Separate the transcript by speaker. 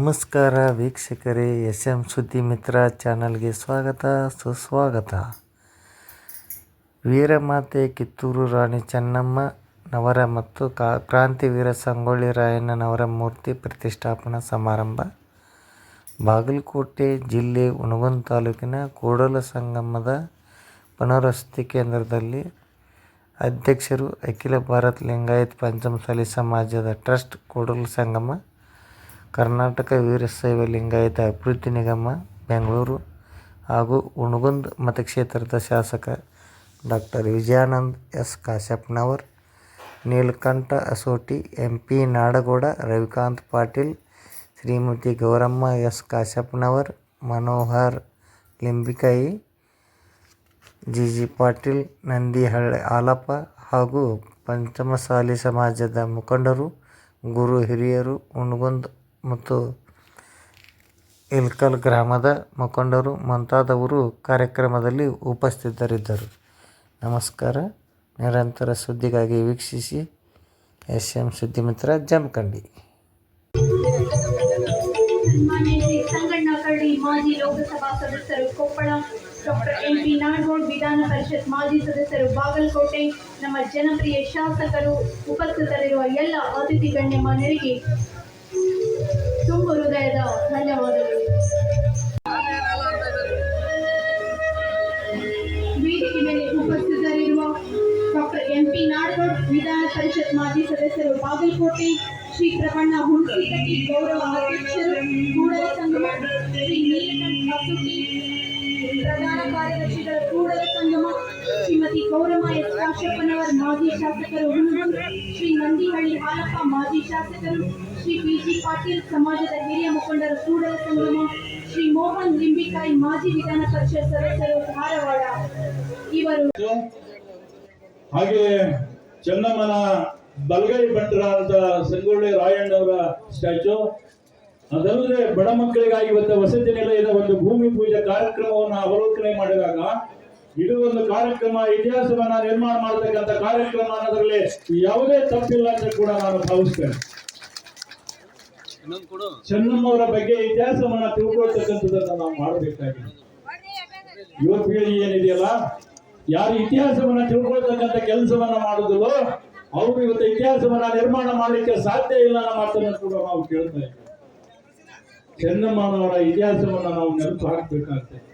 Speaker 1: ನಮಸ್ಕಾರ ವೀಕ್ಷಕರೇ S M ಸುದ್ದಿ ಮಿತ್ರ ಚಾನಲ್ಗೆ ಸ್ವಾಗತ, ಸುಸ್ವಾಗತ. ವೀರಮಾತೆ ಕಿತ್ತೂರು ರಾಣಿ ಚೆನ್ನಮ್ಮ ನವರ ಮತ್ತು ಕಾ ಕ್ರಾಂತಿವೀರ ಸಂಗೊಳ್ಳಿ ರಾಯಣ್ಣನವರ ಮೂರ್ತಿ ಪ್ರತಿಷ್ಠಾಪನಾ ಸಮಾರಂಭ. ಬಾಗಲಕೋಟೆ ಜಿಲ್ಲೆ ಉಣಗುನ್ ತಾಲೂಕಿನ ಕೂಡಲ ಸಂಗಮದ ಪುನರ್ವಸತಿ ಕೇಂದ್ರದಲ್ಲಿ ಅಧ್ಯಕ್ಷರು ಅಖಿಲ ಭಾರತ ಲಿಂಗಾಯತ್ ಪಂಚಮಸಾಲಿ ಸಮಾಜದ ಟ್ರಸ್ಟ್ ಕೂಡಲ ಸಂಗಮ ಕರ್ನಾಟಕ ವೀರಶೈವ ಲಿಂಗಾಯತ ಅಭಿವೃದ್ಧಿ ನಿಗಮ, ಬೆಂಗಳೂರು ಹಾಗೂ ಉಣಗುಂದ್ ಮತಕ್ಷೇತ್ರದ ಶಾಸಕ doctor Vijayanand S. Kashappanavar, Neelakantha Asooti, M. P. Nadagouda, Ravikant Patil, Shrimati Gowramma S. Kashappanavar, Manohar Limbikai G. G. Patil, Nandihalli Halappa ಹಾಗೂ ಪಂಚಮಸಾಲಿ ಸಮಾಜದ ಮುಖಂಡರು, ಗುರು ಹಿರಿಯರು ಹುಣಗುಂದ ಮತ್ತು ಇಲ್ಕಲ್ ಗ್ರಾಮದ ಮುಖಂಡರು ಮುಂತಾದವರು ಕಾರ್ಯಕ್ರಮದಲ್ಲಿ ಉಪಸ್ಥಿತರಿದ್ದರು. ನಮಸ್ಕಾರ. ನಿರಂತರ ಸುದ್ದಿಗಾಗಿ ವೀಕ್ಷಿಸಿ ಎಸ್ ಎಂ ಸುದ್ದಿ ಮಿತ್ರ ಜಮಖಂಡಿ.
Speaker 2: ಮಾಜಿ ಲೋಕಸಭಾ ಸದಸ್ಯರು Koppal doctor M P Nadagoud Vidhan Parishad ಮಾಜಿ ಸದಸ್ಯರು ಬಾಗಲಕೋಟೆ ನಮ್ಮ ಜನಪ್ರಿಯ ಶಾಸಕರು ಉಪಸ್ಥಿತರಿರುವ ಎಲ್ಲ ಅತಿಥಿ ಗಣ್ಯ ಮಾನ್ಯರಿಗೆ ತುಂಬು ಹೃದಯದ ಧನ್ಯವಾದಗಳು ವೇದಿಕೆ ಮೇಲೆ ಉಪಸ್ಥಿತರಿರುವ doctor M P Nadagoud Vidhana Parishat ಮಾಜಿ ಸದಸ್ಯರು ಬಾಗಲಕೋಟೆ ಶ್ರೀ ಪ್ರಬಣ್ಣ ಹುಣಸಿಕಟ್ಟಿ ಗೌರವ ಅಧ್ಯಕ್ಷರು ಕೂಡಲ ಸಂಗಮ ಶ್ರೀ ನೀಲಕಂಠ ಅಸುಟಿ ಪ್ರಧಾನ ಕಾರ್ಯದರ್ಶಿಗಳ ಕೂಡಲ ಸಂಗಮ ಶ್ರೀಮತಿ ಗೌರಮ್ಮ ಎಸ್ ಕಾಶ್ಯಪ್ಪನವರ್ ಮಾಜಿ ಶಾಸಕರು ಹುಣಗೂರು ಶ್ರೀ ನಂದಿಹಳ್ಳಿ ಹಾಲಪ್ಪ ಮಾಜಿ ಶಾಸಕರು, ಶ್ರೀ ಪಿಜಿ ಜಿ ಪಾಟೀಲ್ ಸಮಾಜದ ಹಿರಿಯ ಮುಖಂಡರ ಕೂಡಲ ಸಂಗಮ, ಶ್ರೀ ಮೋಹನ್ ಲಿಂಬಿಕಾಯಿ ಮಾಜಿ ವಿಧಾನ ಪರಿಷತ್ ಸದಸ್ಯರು ಧಾರವಾಡ. ಇವರು
Speaker 3: ಹಾಗೆ ಚೆನ್ನಮ್ಮನ ಬಲಗೈ ಭಟ್ರ ಅಂತ ಸಂಗೊಳ್ಳಿ ರಾಯಣ್ಣವರ ಸ್ಟ್ಯಾಚು. ಅದಲ್ಲದೆ ಬಡ ಮಕ್ಕಳಿಗಾಗಿ ಇವತ್ತು ವಸತಿ ನಿಲಯದ ಒಂದು ಭೂಮಿ ಪೂಜೆ ಕಾರ್ಯಕ್ರಮವನ್ನು ಅವಲೋಕನೆ ಮಾಡಿದಾಗ ಇದು ಒಂದು ಕಾರ್ಯಕ್ರಮ ಇತಿಹಾಸವನ್ನ ನಿರ್ಮಾಣ ಮಾಡತಕ್ಕಂಥ ಕಾರ್ಯಕ್ರಮ ಅನ್ನೋದ್ರಲ್ಲಿ ಯಾವುದೇ ತಪ್ಪಿಲ್ಲ ಅಂತ ಕೂಡ ನಾನು ಭಾವಿಸ್ತೇನೆ. ಚೆನ್ನಮ್ಮವರ ಬಗ್ಗೆ ಇತಿಹಾಸವನ್ನ ತಿಳ್ಕೊಳ್ತಕ್ಕಂಥದ್ದನ್ನ ನಾವು ಮಾಡಬೇಕಾಗಿದೆ. ಯುವ ಏನಿದೆಯಲ್ಲ ಯಾರು ಇತಿಹಾಸವನ್ನ ತಿಳ್ಕೊಳ್ತಕ್ಕಂಥ ಕೆಲಸವನ್ನ ಮಾಡುದಿಲ್ಲೋ ಅವರು ಇವತ್ತು ಇತಿಹಾಸವನ್ನ ನಿರ್ಮಾಣ ಮಾಡಲಿಕ್ಕೆ ಸಾಧ್ಯ ಇಲ್ಲ ಅನ್ನೋ ಮಾತನ್ನು ಕೂಡ ನಾವು ಕೇಳ್ತಾ ಇದ್ದೇವೆ. ಚೆನ್ನಮ್ಮನವರ ಇತಿಹಾಸವನ್ನ ನಾವು ನೆನಪು ಹಾಕ್ಬೇಕಾಗ್ತದೆ